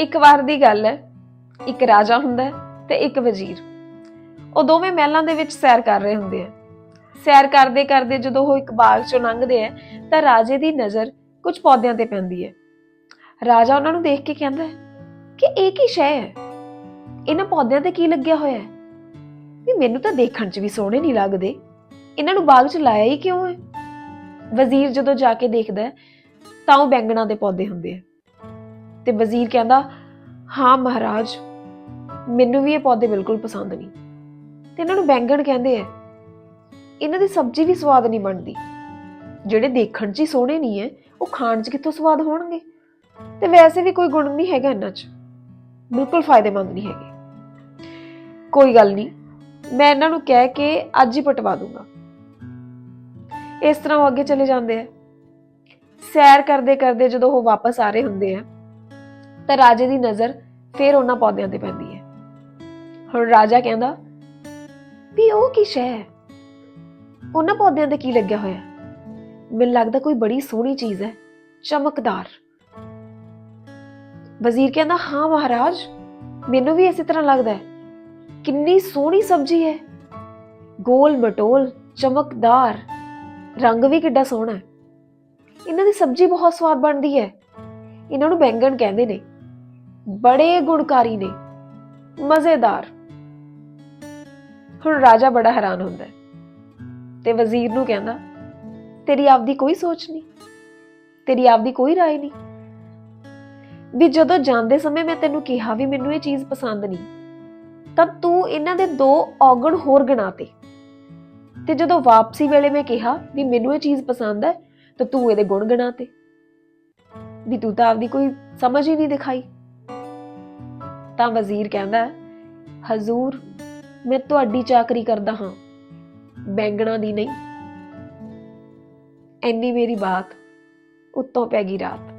ਇੱਕ ਵਾਰ ਦੀ ਗੱਲ ਹੈ, ਇੱਕ ਰਾਜਾ ਹੁੰਦਾ ਤੇ ਇੱਕ ਵਜ਼ੀਰ। ਉਹ ਦੋਵੇਂ ਮਹਿਲਾਂ ਦੇ ਵਿੱਚ ਸੈਰ ਕਰ ਰਹੇ ਹੁੰਦੇ ਆ। ਸੈਰ ਕਰਦੇ ਕਰਦੇ ਜਦੋਂ ਉਹ ਇੱਕ ਬਾਗ ਚੋਂ ਲੰਘਦੇ ਆ, ਤਾਂ ਰਾਜੇ ਦੀ ਨਜ਼ਰ ਕੁਝ ਪੌਦਿਆਂ ਤੇ ਪੈਂਦੀ ਹੈ। ਰਾਜਾ ਉਹਨਾਂ ਨੂੰ ਦੇਖ ਕੇ ਕਹਿੰਦਾ ਕਿ ਇਹ ਕੀ ਸ਼ੈ ਹੈ? ਇਹਨਾਂ ਪੌਦਿਆਂ ਤੇ ਕੀ ਲੱਗਿਆ ਹੋਇਆ ਹੈ? ਵੀ ਮੈਨੂੰ ਤਾਂ ਦੇਖਣ 'ਚ ਵੀ ਸੋਹਣੇ ਨਹੀਂ ਲੱਗਦੇ। ਇਹਨਾਂ ਨੂੰ ਬਾਗ 'ਚ ਲਾਇਆ ਹੀ ਕਿਉਂ ਹੈ? ਵਜ਼ੀਰ ਜਦੋਂ ਜਾ ਕੇ ਦੇਖਦਾ ਤਾਂ ਉਹ ਬੈਂਗਣਾ ਦੇ ਪੌਦੇ ਹੁੰਦੇ ਆ। ਤੇ ਵਜ਼ੀਰ ਕਹਿੰਦਾ, ਹਾਂ ਮਹਾਰਾਜ, ਮੈਨੂੰ ਵੀ ਇਹ ਪੌਦੇ ਬਿਲਕੁਲ ਪਸੰਦ ਨਹੀਂ। ਤੇ ਇਹਨਾਂ ਨੂੰ ਬੈਂਗਣ ਕਹਿੰਦੇ ਆ, ਇਹਨਾਂ ਦੀ ਸਬਜ਼ੀ ਵੀ ਸਵਾਦ ਨਹੀਂ ਬਣਦੀ। ਜਿਹੜੇ ਦੇਖਣ 'ਚ ਹੀ ਸੋਹਣੇ ਨਹੀਂ ਐ, ਉਹ ਖਾਣ 'ਚ ਕਿੱਥੋਂ ਸਵਾਦ ਹੋਣਗੇ? ਤੇ ਵੈਸੇ ਵੀ ਕੋਈ ਗੁਣ ਨਹੀਂ ਹੈਗਾ ਇਹਨਾਂ 'ਚ, ਬਿਲਕੁਲ ਫਾਇਦੇਮੰਦ ਨਹੀਂ ਹੈਗੇ। ਕੋਈ ਗੱਲ ਨਹੀਂ, ਮੈਂ ਇਹਨਾਂ ਨੂੰ ਕਹਿ ਕੇ ਅੱਜ ਹੀ ਪਟਵਾ ਦੂੰਗਾ। ਇਸ ਤਰ੍ਹਾਂ ਉਹ ਅੱਗੇ ਚਲੇ ਜਾਂਦੇ ਆ। ਸੈਰ ਕਰਦੇ ਕਰਦੇ ਜਦੋਂ ਉਹ ਵਾਪਸ ਆ ਰਹੇ ਹੁੰਦੇ ਆ ਤਾਂ ਰਾਜੇ ਦੀ ਨਜ਼ਰ ਫੇਰ ਉਹਨਾਂ ਪੌਦਿਆਂ ਤੇ ਪੈਂਦੀ ਹੈ। ਹੁਣ ਰਾਜਾ ਕਹਿੰਦਾ, ਵੀ ਉਹ ਕੀ ਸ਼ੈ? ਹੈ ਉਹਨਾਂ ਪੌਦਿਆਂ ਤੇ ਕੀ ਲੱਗਿਆ ਹੋਇਆ? ਮੈਨੂੰ ਲੱਗਦਾ ਕੋਈ ਬੜੀ ਸੋਹਣੀ ਚੀਜ਼ ਹੈ, ਚਮਕਦਾਰ। ਵਜ਼ੀਰ ਕਹਿੰਦਾ, ਹਾਂ ਮਹਾਰਾਜ, ਮੈਨੂੰ ਵੀ ਇਸੇ ਤਰ੍ਹਾਂ ਲੱਗਦਾ ਹੈ। ਕਿੰਨੀ ਸੋਹਣੀ ਸਬਜ਼ੀ ਹੈ। ਗੋਲ ਮਟੋਲ, ਚਮਕਦਾਰ, ਰੰਗ ਵੀ ਕਿੱਡਾ ਸੋਹਣਾ ਹੈ। ਇਹਨਾਂ ਦੀ ਸਬਜ਼ੀ ਬਹੁਤ ਸਵਾਦ ਬਣਦੀ ਹੈ। ਇਹਨਾਂ ਨੂੰ ਬੈਂਗਣ ਕਹਿੰਦੇ ਨੇ। ਬੜੇ ਗੁਣਕਾਰੀ ਨੇ ਮਜ਼ੇਦਾਰ ਹੁਣ ਰਾਜਾ ਬੜਾ ਹੈਰਾਨ ਹੁੰਦਾ ਹੈ ਤੇ ਵਜ਼ੀਰ ਨੂੰ ਕਹਿੰਦਾ ਤੇਰੀ ਆਪਦੀ ਕੋਈ ਸੋਚ ਨਹੀਂ ਤੇਰੀ ਆਪਦੀ ਕੋਈ رائے ਨਹੀਂ ਵੀ ਜਦੋਂ ਜਾਂਦੇ ਸਮੇਂ ਮੈਂ ਤੈਨੂੰ ਕਿਹਾ ਵੀ ਮੈਨੂੰ ਇਹ ਚੀਜ਼ ਪਸੰਦ ਨਹੀਂ ਤਾਂ ਤੂੰ ਇਹਨਾਂ ਦੇ ਦੋ ਔਗਣ ਹੋਰ ਗਿਣਾਤੇ ਤੇ ਜਦੋਂ ਵਾਪਸੀ ਵੇਲੇ ਮੈਂ ਕਿਹਾ ਵੀ ਮੈਨੂੰ ਇਹ ਚੀਜ਼ ਪਸੰਦ ਹੈ ਤਾਂ ਤੂੰ ਇਹਦੇ ਗੁਣ ਗਿਣਾਤੇ ਵੀ ਤੂੰ ਤਾਂ ਆਪਦੀ ਕੋਈ ਸਮਝ ਹੀ ਨਹੀਂ ਦਿਖਾਈ ਤਾਂ ਵਜ਼ੀਰ ਕਹਿੰਦਾ, ਹਜ਼ੂਰ, ਮੈਂ ਤੁਹਾਡੀ ਚਾਕਰੀ ਕਰਦਾ ਹਾਂ। ਬੈਂਗਣਾ ਦੀ ਨਹੀਂ। ਐਨੀ ਮੇਰੀ ਬਾਤ ਉੱਤੋਂ ਪੈ ਗਈ ਰਾਤ।